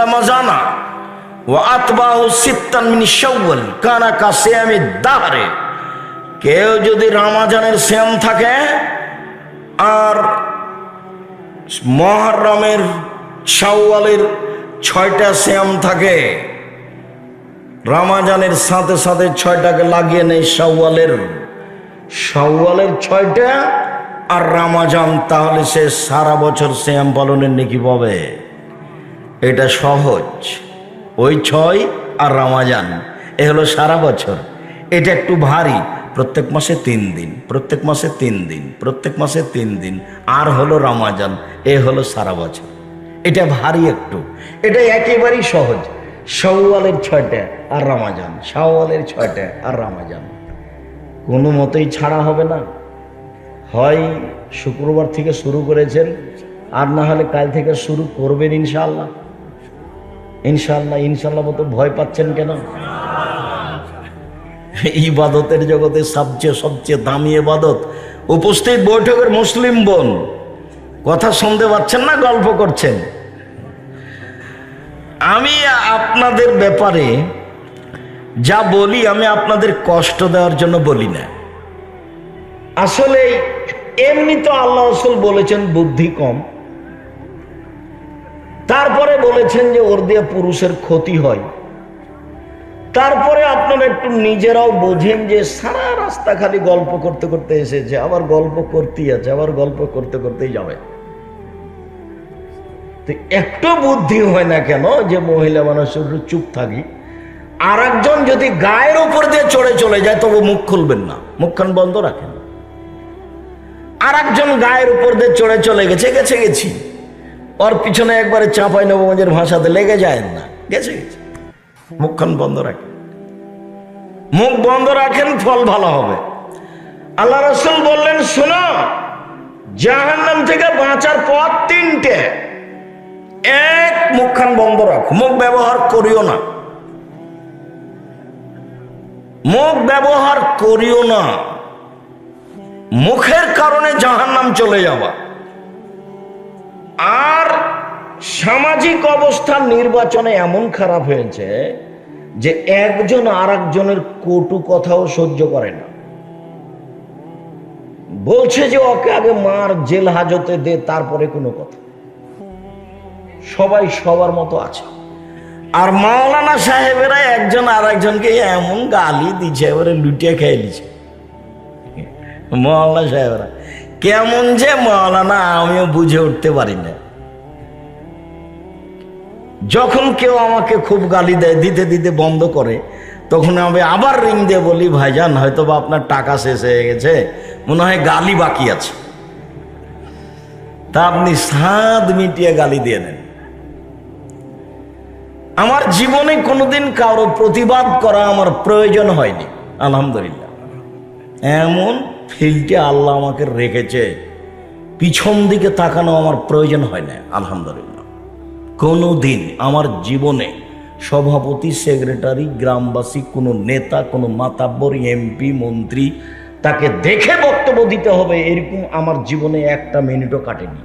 রমাজানা ও আতবাহু সিত্তান কানা কা সিয়ামি দাহরে। কেউ যদি রমাজানের শ্যাম থাকে আর মহরমের শাওয়ালের ছয়টা শ্যাম থাকে, রমাজানের সাথে সাথে ছয়টাকে লাগিয়ে নেই শাওয়ালের। শাওয়ালের ছয়টা আর রামাজান, তাহলে সে সারা বছর শ্যাম পালনের নাকি পাবে। এটা সহজ। ওই ছয় আর রামাজান, এ হলো সারা বছর। এটা একটু ভারী, প্রত্যেক মাসে তিন দিন, প্রত্যেক মাসে তিন দিন, প্রত্যেক মাসে তিন দিন। আর হলো রামাজান, এ হলো সারা বছর। এটা ভারী একটু। এটা একেবারেই সহজ। শাওয়ালের ছয়টা আর রামাজান, শাওয়ালের ছয়টা আর রামাজান। কোনো মতেই ছাড়া হবে না। হয় শুক্রবার থেকে শুরু করেছেন, আর না হলে কাল থেকে শুরু করবেন ইনশাআল্লাহ। ইনশাআল্লাহ ইনশাআল্লাহ মতো ভয় পাচ্ছেন কেন? ইবাদতের জগতে সবচেয়ে সবচেয়ে দামি ইবাদত উপস্থিত বৈঠকের মুসলিম বোন। কথা শুনতে পাচ্ছেন না, গল্প করছেন? আমি আপনাদের ব্যাপারে যা বলি আমি আপনাদের কষ্ট দেওয়ার জন্য বলি না। আসলে এমনি তো আল্লাহ বলেছেন, বুদ্ধি কম। তারপরে বলেছেন যে ওর দিয়ে পুরুষের ক্ষতি হয়। তারপরে আপনারা একটু নিজেরাও বোঝেন যে সারা রাস্তা খালি গল্প করতে করতে এসেছে, আবার গল্প করতেই আছে, আবার গল্প করতে করতেই যাবে। একটু বুদ্ধি হয় না কেন যে মহিলা একটু চুপ থাকি? আর একজন যদি গায়ের উপর দিয়ে চড়ে চলে যায়, তবু মুখ খুলবেন না, মুখখান বন্ধ রাখেন। আর একজন গায়ের উপর দিয়ে চড়ে চলে গেছে গেছে গেছি। ওর পিছনে একবারে চাঁপাই নবগঞ্জের ভাষাতে লেগে যায় না। গেছে? মুখখান বন্ধ রাখেন। মুখ বন্ধ রাখেন, ফল ভালো হবে। আল্লাহ রসুল বললেন, শোনো, জাহান্নাম থেকে বাঁচার পথ তিনটে। এক, মুখখান বন্ধ রাখো। মুখ ব্যবহার করিও না। মুখ ব্যবহার করিও না। মুখের কারণে জাহান্নাম চলে যাওয়া। আর সামাজিক অবস্থা নির্বাচনে এমন খারাপ হয়েছে যে একজন আর একজনের কটু কথাও সহ্য করে না। বলছে যে ওকে আগে মার, জেল হাজতে দে, তারপরে কোনো কথা। সবাই সবার মতো আছে। আর মাওলানা সাহেবেরা একজন আর একজনকে এমন গালি দিচ্ছে এবারে লুটিয়ে খেয়ে দিচ্ছে মাওলানা সাহেবরা। কেমন যে মাওলানা, আমিও বুঝে উঠতে পারি না যখন কেউ আমাকে খুব গালি দেয়, দিতে দিতে বন্ধ করে, তখন আমি আবার রিং দিয়ে বলি, ভাইজান হয়তো বা আপনার টাকা শেষ হয়ে গেছে। মনে হয় গালি বাকি আছে। তা আপনি সাত মিটিয়ে গালি দিয়ে দেন। আমার জীবনে কোনোদিন কারও প্রতিবাদ করা আমার প্রয়োজন হয়নি, আলহামদুলিল্লাহ। এমন ফিল্ডে আল্লাহ আমাকে রেখেছে। পিছন দিকে তাকানো আমার প্রয়োজন হয় না, আলহামদুলিল্লাহ। কোনো দিন আমার জীবনে সভাপতি, সেক্রেটারি, গ্রামবাসী, কোনো নেতা, কোনো মাতাব্বর, এমপি, মন্ত্রী, তাকে দেখে বক্তব্য দিতে হবে, এরকম আমার জীবনে একটা মিনিটও কাটেনি।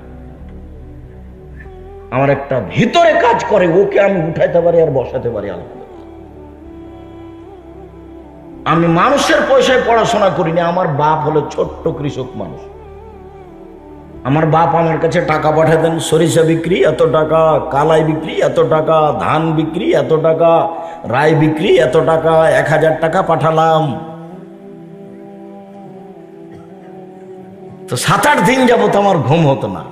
আমার একটা ভিতরে কাজ করে, ওকে আমি উঠাইতে পারি আর বসাতে পারি, আলহামদুলিল্লাহ। আমি মানুষের পয়সায় পড়াশোনা করিনি, আমার বাপ হলো ছোট্ট কৃষক মানুষ। আমার বাপ আমার কাছে টাকা পাঠাতেন সরিষা বিক্রি, এত টাকা, কালাই বিক্রি, এত টাকা, ধান বিক্রি, এত টাকা রায় বিক্রি, এত টাকা, এক হাজার টাকা পাঠালাম। তো সাত আট দিন যাবত আমার ঘুম হতো না।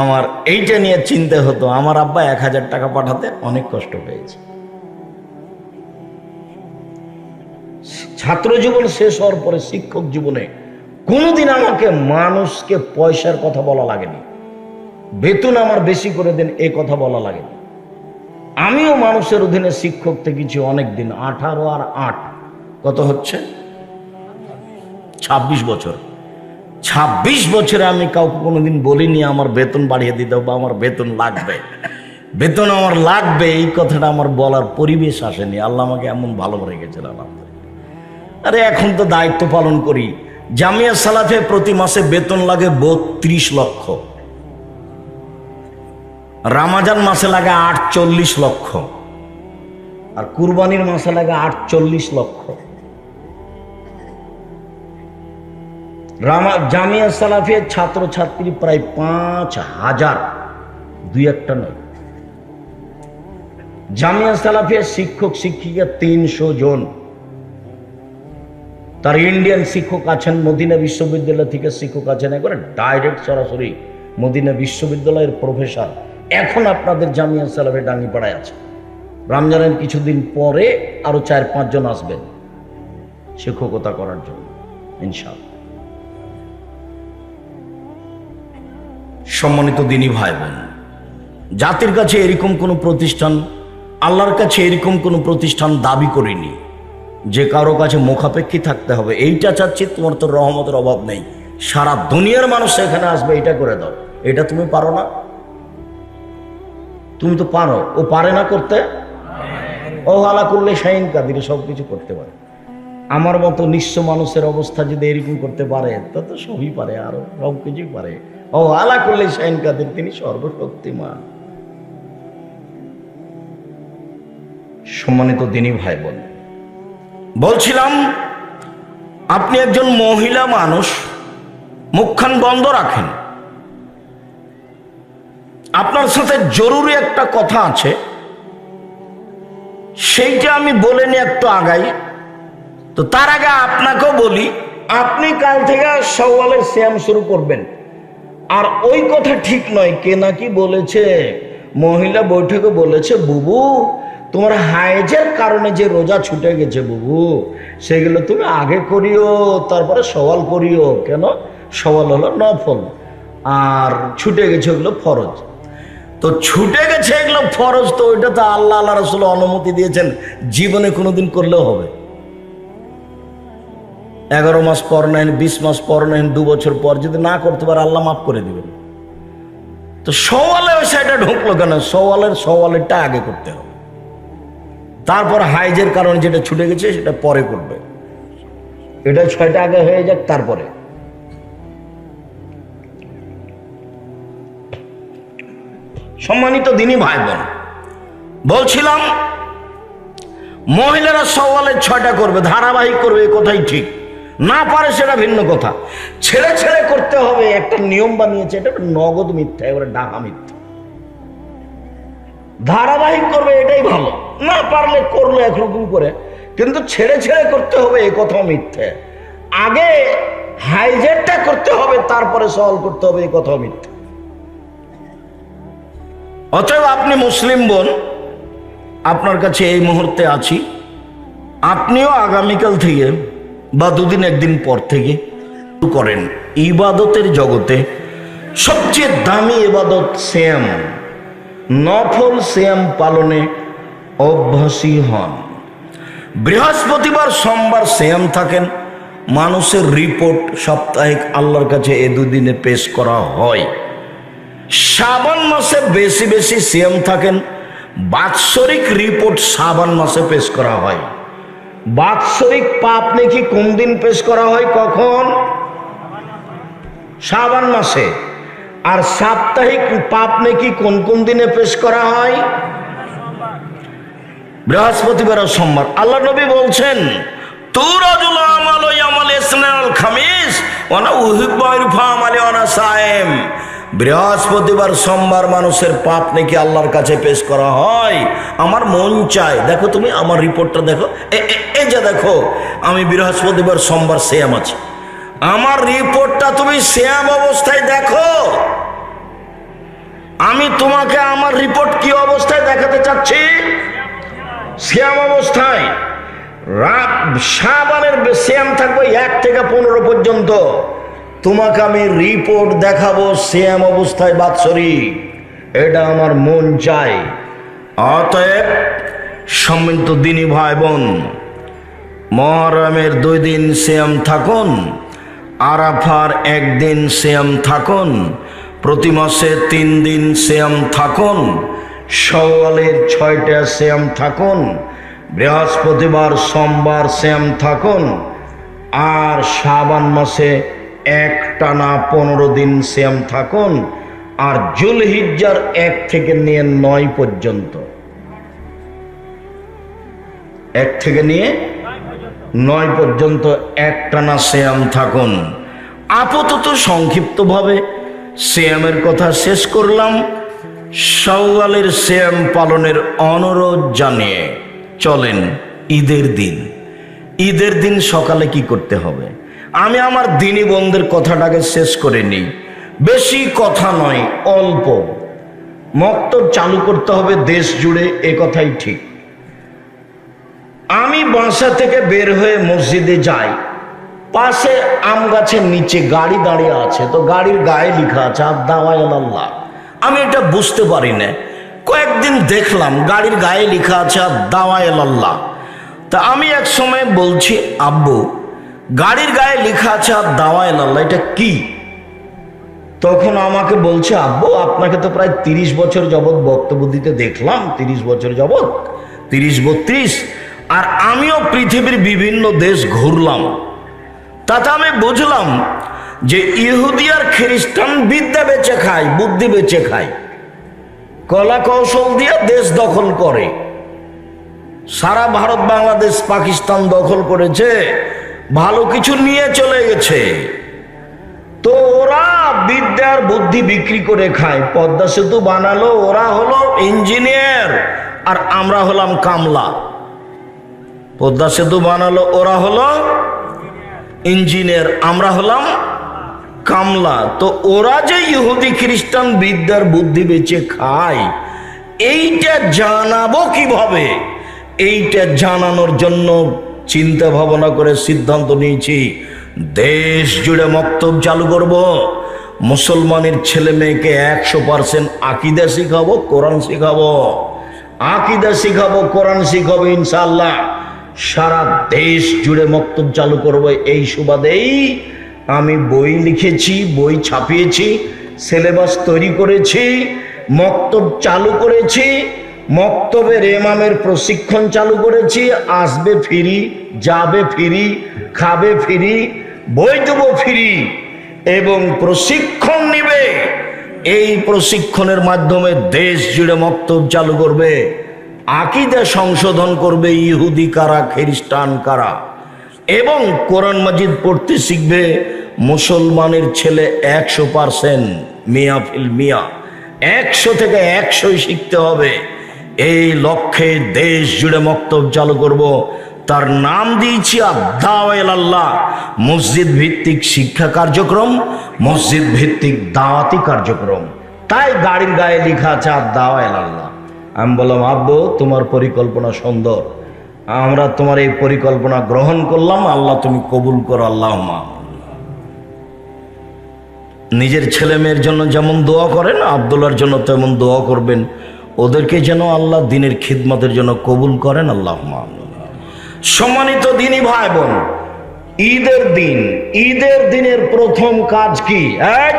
আমার এইটা নিয়ে চিনতে হতো, আমার আব্বা এক হাজার টাকা পাঠাতে অনেক কষ্ট পেয়েছে। ছাত্র জীবন শেষ হওয়ার পরে শিক্ষক জীবনে কোনোদিন আমাকে মানুষকে পয়সার কথা বলা লাগেনি। বেতন আমার বেশি করে দেন, এ কথা বলা লাগেনি। আমিও মানুষের অধীনে শিক্ষক থেকেছি অনেক দিন আঠারো আর আট। কত হচ্ছে? ছাব্বিশ বছর। ছাব্বিশ বছরে আমি কাউকে কোনোদিন বলিনি, আমার বেতন বাড়িয়ে দিতে হবে বা আমার বেতন লাগবে। বেতন আমার লাগবে, এই কথাটা আমার বলার পরিবেশ আসেনি। আল্লাহ আমাকে এমন ভালো রেখেছেন, আলহামদুলিল্লাহ। আরে এখন তো দায়িত্ব পালন করি। জামিয়া সালাফে প্রতি মাসে বেতন লাগে বত্রিশ লক্ষ। রামাজান মাসে লাগে আটচল্লিশ লক্ষ। আর কুরবানির মাসে লাগে আটচল্লিশ লক্ষ। রামা, জামিয়া সালাফিয়ার ছাত্রছাত্রী প্রায় পাঁচ হাজার। দুই একটা নয়। জামিয়া সালাফিয়ার শিক্ষক, শিক্ষিকা তিনশো জন। তার ইন্ডিয়ান শিক্ষক আছেন, মদিনা বিশ্ববিদ্যালয় থেকে শিক্ষক আছেন, একবারে ডাইরেক্ট সরাসরি মদিনা বিশ্ববিদ্যালয়ের প্রফেসর এখন আপনাদের জামিয়া সালাফে ডাঙ্গিপাড়ায় আছে। রমজানের কিছুদিন পরে আরও চার পাঁচজন আসবেন শিক্ষকতা করার জন্য, ইনশাআল্লাহ। সম্মানিত দিনী ভাই বোন জাতির কাছে এরকম কোনো প্রতিষ্ঠান, আল্লাহর কাছে এরকম কোনো প্রতিষ্ঠান দাবি করিনি। যে কারও কাছে মুখাপেক্ষী থাকতে হবে। এইটা চাচ্ছি, তোমার তো রহমতের অভাব নেই। সারা দুনিয়ার মানুষ এখানে আসবে, এটা করে দাও। এটা তুমি পারো না? তুমি তো পারো। ও পারে না করতে? ও হালা করলে শাহিন কাদির, সব কিছু করতে পারে। আমার মতো নিঃস্ব মানুষের অবস্থা যদি এরকম করতে পারে, তা তো সবই পারে, আরও সব কিছুই পারে। ও আলা করলে শাহিন কাদের, তিনি সর্বশক্তিমান। সম্মানিত দিনী ভাই বোন বলছিলাম, আপনি একজন মহিলা মানুষ, মুখখান বন্ধ রাখেন। আপনার সাথে জরুরি একটা কথা আছে। সেইটা আমি বলে নি একটু আগাই। তো তার আগে আপনাকেও বলি, আপনি কাল থেকে সওয়ালের শ্যাম শুরু করবেন। আর ওই কথা ঠিক নয়, কে নাকি বলেছে, মহিলা বৈঠকে বলেছে, বুবু তোমার হাইজের কারণে যে রোজা ছুটে গেছে বুবু, সেগুলো তুমি আগে করিও, তারপরে সওয়াল করিও। কেন? সওয়াল হলো নফল। আর ছুটে গেছে ওগুলো ফরজ। তো ছুটে গেছে এগুলো ফরজ, তো ওইটা তো আল্লাহ আল্লাহ রসুল অনুমতি দিয়েছেন। জীবনে কোনোদিন করলেও হবে। এগারো মাস পর নেন, বিশ মাস পর নেন, দু বছর পর যদি না করতে পারে, আল্লাহ মাফ করে দিবেন। তো সওয়ালে সেটা ঢুকলো কেন? সওয়ালের সওয়ালেরটা আগে করতে হবে। তারপর হাইজের কারণে যেটা ছুটে গেছে, সেটা পরে করবে। এটা ছয়টা আগে হয়ে যাক, তারপরে। সম্মানিত দিনই ভাই বোন বলছিলাম, মহিলারা সওয়ালের ছয়টা করবে, ধারাবাহিক করবে, এ কথাই ঠিক। না পারে সেটা ভিন্ন কথা। ছেড়ে ছেড়ে করতে হবে, একটা নিয়ম বানিয়েছে, এটা নগদ মিথ্যা এবারে ডাকা মিথ্যা। ধারাবাহিক করবে, এটাই ভালো। না পারলে করল একরকম করে। কিন্তু ছেড়ে ছেড়ে করতে হবে, এ কথাও মিথ্যে। আগে হাইজেরটা করতে হবে, তারপরে সওয়াল করতে হবে, এ কথাও মিথ্যে। অতএব আপনি মুসলিম বোন, আপনার কাছে এই মুহূর্তে আছি। আপনিও আগামীকাল থেকে, বা দুদিন একদিন পর থেকে করেন। ইবাদতের জগতে সবচেয়ে দামি ইবাদত শ্যাম। নফল শ্যাম পালনে অভ্যাসী হন। বৃহস্পতিবার সোমবার শ্যাম থাকেন। মানুষের রিপোর্ট সাপ্তাহিক আল্লাহর কাছে এ দুদিনে পেশ করা হয়। শ্রাবণ মাসে বেশি বেশি সিএম থাকেন। বাৎসরিক রিপোর্ট শ্রাবণ মাসে পেশ করা হয়। বাৎসরিক পাপ নাকি কোন দিন পেশ করা হয় কখন? শ্রাবণ মাসে। আর সাপ্তাহিক পাপ নাকি কোন কোন দিনে পেশ করা হয়? বৃহস্পতিবার সোমবার। আল্লাহ নবী বলছেন বৃহস্পতিবার, সোমবার মানুষের পাপ নাকি আল্লাহর কাছে পেশ করা হয়। আমার মন চায়, দেখো তুমি আমার রিপোর্টটা দেখো, এ- যে দেখো, আমি বৃহস্পতিবার, সোমবার শ্যাম আছি। আমার রিপোর্টটা তুমি শ্যাম অবস্থায় দেখো। আমি তোমাকে আমার রিপোর্ট কি অবস্থায় দেখাতে চাচ্ছি? শ্যাম অবস্থায়। রাত সাবানের শ্যাম থাকবে এক থেকে পনেরো পর্যন্ত। তোমাকে আমি রিপোর্ট দেখাবো শ্যাম অবস্থায় বাৎসরিক। এটা আমার মন চাই অতএব সম্মিলিত দিনী ভাই বোন, মহরমের দুই দিন শ্যাম থাকুন। আরাফার একদিন শ্যাম থাকুন, প্রতি মাসে তিন দিন শ্যাম থাকুন সওয়ালের ছয়টা শ্যাম থাকুন, বৃহস্পতিবার, সোমবার শ্যাম থাকুন, আর শ্রাবণ মাসে এক টানা পনেরো দিন শ্যাম থাকুন, আর জুলহিজ্জার এক থেকে নিয়ে নয় পর্যন্ত। এক থেকে নিয়ে নয় পর্যন্ত একটানা শ্যাম থাকুন। আপাতত সংক্ষিপ্তভাবে শ্যামের কথা শেষ করলাম। সওয়ালের শ্যাম পালনের অনুরোধ জানিয়ে চলেন ঈদের দিন। ঈদের দিন সকালে কি করতে হবে? আমি আমার দিনী বন্ধের কথাটাকে শেষ করে নিই। বেশি কথা নয়, অল্প। মক্তব চালু করতে হবে দেশ জুড়ে, এ কথাই ঠিক। আমি বাসা থেকে বের হয়ে মসজিদে যাই। পাশে আম গাছের নিচে গাড়ি দাঁড়িয়ে আছে, তো গাড়ির গায়ে লেখা আছে আর দাওয়াই আল্লাহ আমি এটা বুঝতে পারি না কয়েকদিন দেখলাম গাড়ির গায়ে লেখা আছে আর দাওয়াই আল্লাহ তা আমি এক সময় বলছি, আব্বু, গাড়ির গায়ে লেখা আছে আর দাওয়াই আল্লাহ এটা কি? তখন আমাকে বলছে, আব্বু, আপনাকে তো প্রায় তিরিশ বছর যাবৎ বক্তব্য দিতে দেখলাম, তিরিশ বছর যাবৎ, তিরিশ বত্রিশ। আর আমিও পৃথিবীর বিভিন্ন দেশ ঘুরলাম। তাতে আমি বুঝলাম যে ইহুদি আর খ্রিস্টান বিদ্যা বেচে খায়, বুদ্ধি বেচে খায়। কলা কৌশল দিয়ে দেশ দখল করে। সারা ভারত, বাংলাদেশ, পাকিস্তান দখল করেছে, ভালো কিছু নিয়ে চলে গেছে। তো ওরা বিদ্যার বুদ্ধি বিক্রি করে খায়। পদ্মা সেতু বানালো, ওরা হলো ইঞ্জিনিয়ার, আর আমরা হলাম কামলা। পদ্মা সেতু বানালো, ওরা হলো ইঞ্জিনিয়ার, আমরা হলাম কামলা। তো ওরা যে ইহুদি খ্রিস্টান বিদ্যার বুদ্ধি বেঁচে খায়, এইটা জানাব কীভাবে? এইটা জানানোর জন্য চিন্তা ভাবনা করে সিদ্ধান্ত নিয়েছি, দেশ জুড়ে মক্তব চালু করব। মুসলমানের ছেলে মেয়েকে একশো পার্সেন্ট আকিদা শিখাবো, কোরআন শিখাবো। আকিদা শিখাবো, কোরআন শিখাবো ইনশাল্লাহ সারা দেশ জুড়ে মক্তব চালু করব এই সুবাদেই আমি বই লিখেছি, বই ছাপিয়েছি, সিলেবাস তৈরি করেছি, মক্তব চালু করেছি মক্তবের এমামের প্রশিক্ষণ চালু করেছি, আসবে ফিরি, যাবে ফিরি, খাবে ফিরি, বই দেবো ফিরি এবং প্রশিক্ষণ নিবে। এই প্রশিক্ষণের মাধ্যমে দেশ জুড়ে মক্তব চালু করবে। আকিদা সংশোধন করবে ইহুদি কারা, খ্রিস্টান কারা। এবং কোরআন মাজিদ পড়তে শিখবে, মুসলমানের ছেলে একশো পারসেন্ট মিয়া ফিল মিয়া। একশো থেকে একশোই শিখতে হবে। এই লক্ষ্যে দেশ জুড়ে মক্তব চালু করব। তার নাম দিয়েছি আদাওয়াল আল্লাহ মসজিদ ভিত্তিক শিক্ষা কার্যক্রম, মসজিদ ভিত্তিক দাওয়াতি কার্যক্রম। তাই গাড়ির গায়ে লেখা আছে আদাওয়াল আল্লাহ আমি বললাম, আব্বু, তোমার পরিকল্পনা সুন্দর। আমরা তোমার এই পরিকল্পনা গ্রহণ করলাম, আল্লাহ তুমি কবুল করো, আল্লাহ মা। নিজের ছেলে মেয়ের জন্য যেমন দোয়া করেন আবদুল্লার জন্য তেমন দোয়া করবেন। ওদেরকে যেন আল্লাহ দিনের খিদমতের জন্য কবুল করেন, আল্লাহ সম্মানিত দিনই ভাই বোন ঈদের দিন, ঈদের দিনের প্রথম কাজ কি? এই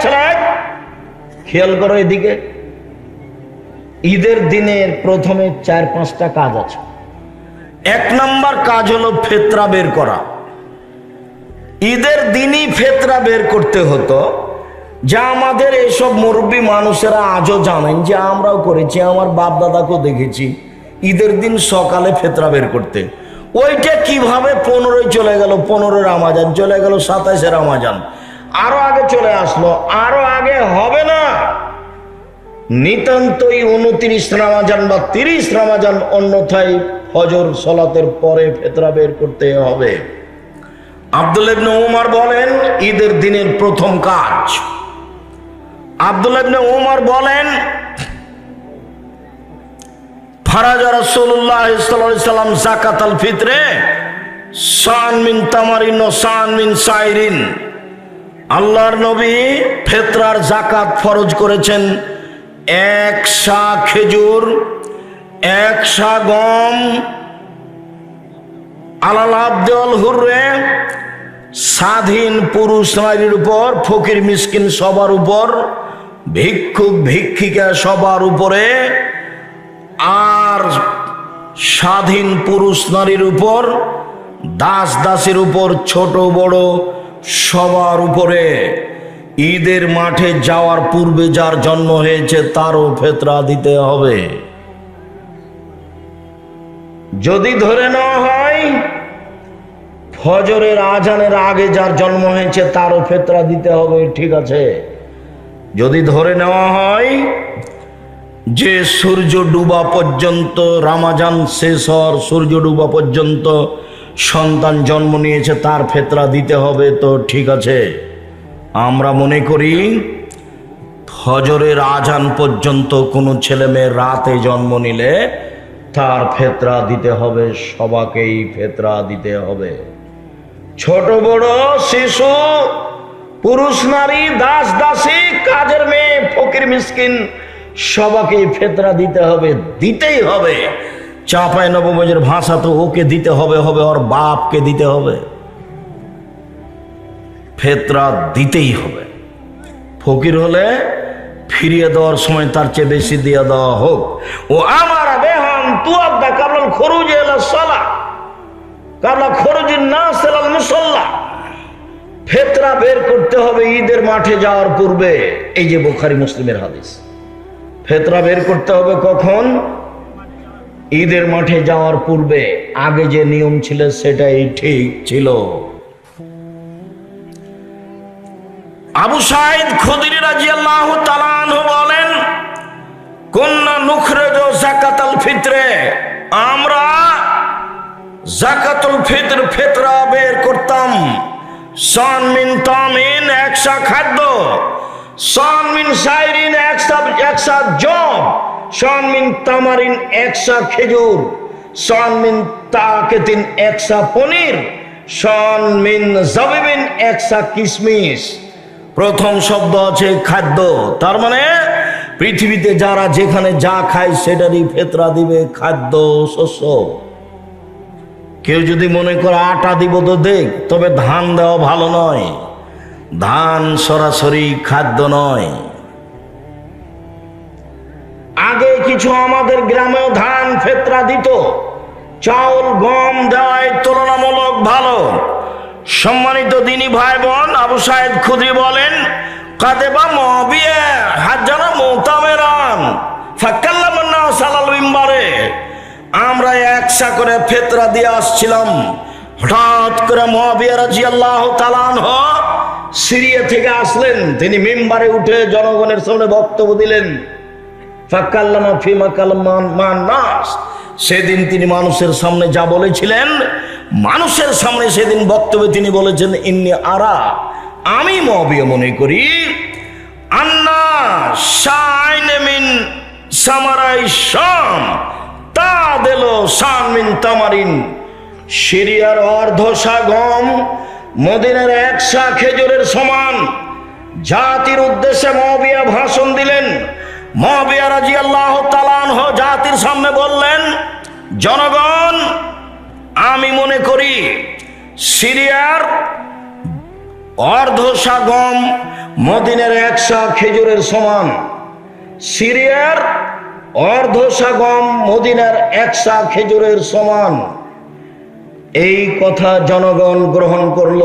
খেয়াল করো এদিকে। ঈদের দিনের প্রথমে চার, পাঁচটা কাজ আছে। এক নাম্বার কাজ হলো ফেতরা বের করা। ঈদের দিনই ফেতরা বের করতে হতো। যা আমাদের এসব মুরব্বী মানুষেরা আজও জানেন যে আমরাও করেছি, আমার বাপ দাদাকেও দেখেছি ঈদের দিন সকালে ফেতরা বের করতে। ওইটা কীভাবে পনেরোই চলে গেল পনেরো রামাজান, চলে গেল সাতাশে রামাজান। আরও আগে চলে আসলো, আরও আগে হবে না। নিতান্তই উনত্রিশ রামাজান বা তিরিশ রামাজান অন্যথায় ফজর সলাতের পরে ফেতরা বের করতে হবে। আব্দুল উমার বলেন, ঈদের দিনের প্রথম কাজ। আব্দুল উমার বলেন সান মিন তামারিন ও সান মিন সাইরিন। আল্লাহর নবী ফেতরার জাকাত ফরজ করেছেন। এক শা খেজুর, এক শা গম, আলাল আব্দুল হুররে, স্বাধীন পুরুষ নারীর উপর, ফকির মিসকিন সবার উপর, ভিক্ষুক ভিক্ষিকা সবার উপরে, আর স্বাধীন পুরুষ নারীর উপর, দাস দাসের উপর, ছোট বড় সবার উপরে। ঈদের মাঠে যাওয়ার পূর্বে যার জন্ম হয়েছে তারও ফেতরা দিতে হবে। যদি ধরে নেওয়া হয়, ফজরের আজানের আগে যার জন্ম হয়েছে তারও ফেতরা দিতে হবে, ঠিক আছে? যদি ধরে নেওয়া হয়, যে সূর্য ডুবা পর্যন্ত রামাজান শেষ হওয়ার সূর্য ডুবা পর্যন্ত সন্তান জন্ম নিয়েছে, তার ফেতরা দিতে হবে তো ঠিক আছে। আমরা মনে করি, হজরের আজান পর্যন্ত কোনো ছেলে মেয়ে রাতে জন্ম নিলে তার ফেতরা দিতে হবে, সবাকেই ফেতরা দিতে হবে। ছোট, বড়, শিশু, পুরুষ, নারী, দাস, দাসী, কাজের মেয়ে, ফকির, মিসকিন সবাকে ফেতরা দিতে হবে, দিতেই হবে। চাপায় নবমজের ভাষা তো ওকে দিতে হবে হবে ওর বাপকে দিতে হবে। ফেতরা দিতেই হবে। ফকির হলে ফিরিয়ে দেওয়ার সময় তার চেয়ে বেশি দিয়ে দেওয়া হোক। ও আমার বেহান তু আব্দা কাবলাল খরুজ এলা সলা। কাবলা খরুজিন না সেলাল মুসল্লা। ফেতরা বের করতে হবে ঈদের মাঠে যাওয়ার পূর্বে। এই যে বোখারি মুসলিমের হাদিস। ফেতরা বের করতে হবে কখন? ঈদের মাঠে যাওয়ার পূর্বে। আগে যে নিয়ম ছিল সেটাই ঠিক ছিল। আবু সাইদ খুদরি তাআলা আনহু বলেন কন্যা নুখরেজ জাকাতাল ফিতরে। আমরা জাকাতুল ফিতর ফিতরা বের করতাম। সন মিন তামিন একশা খাদ্য, সন মিন সাইরিন একশা একশা জব, সন মিন তামারিন একশা খেজুর, সন মিন তাকেতিন একশা পনির, সন মিন জবিবিন একশা কিশমিশ প্রথম শব্দ আছে খাদ্য। তার মানে পৃথিবীতে যারা যেখানে যা খায় সেটারই ফেতরা দিবে খাদ্য, শস্য। কেউ যদি মনে করে আটা দিব তো দেখ, তবে ধান দেওয়া ভালো নয়। ধান সরাসরি খাদ্য নয়। আগে কিছু আমাদের গ্রামেও ধান ফেতরা দিত। চাউল, গম দেওয়ায় তুলনামূলক ভালো। সম্মানিত দিনী ভাই বোন, আবু সাহেদ খুদ্রি বলেন, কাদেবা মহাবিয়ে হাজারা মোতামেরান ফাক্কাল্লামান্না সালাল মিম্বারে। আমরা একসা করে ফেতরা দিয়ে আসছিলাম। হঠাৎ করে মহাবিয়া রাজি আল্লাহ তালান সিরিয়া থেকে আসলেন। তিনি মেম্বারে উঠে জনগণের সামনে বক্তব্য দিলেন, ফাক্কাল্লামা ফিমা কালামান মান, নাস। সেদিন তিনি মানুষের সামনে যা বলেছিলেন মানুষের সামনে সেদিন বক্তব্যে তিনি বলেছেন, ইন্নি আরা, আমি মহাবিয়া মনে করি, আন্না শাইনেমিন সামারাই শাম, তা দিল শামিন তামারিন, সিরিয়ার অর্ধশা গম মদিনার একশা খেজুরের সমান, জাতির উদ্দেশ্যে মহাবিয়া ভাষণ দিলেন। মহাবিয়া রাজি আল্লাহ জাতির সামনে বললেন, জনগণ আমি মনে করি সিরিয়ার অর্ধশা গম মদিনের একশা খেজুরের সমান। সিরিয়ার অর্ধশা গম মদিনার একশা খেজুরের সমান। এই কথা জনগণ গ্রহণ করল।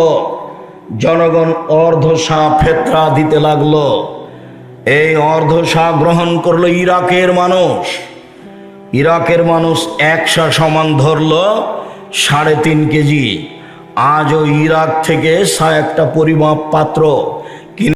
জনগণ অর্ধশা ফেতরা দিতে লাগল। এই অর্ধশা গ্রহণ করল ইরাকের মানুষ। ইরাকের মানুষ একশা সমান ধরলো। সাড়ে তিন কেজি। আজও ইরাক থেকে সা একটা পরিমাপ পাত্র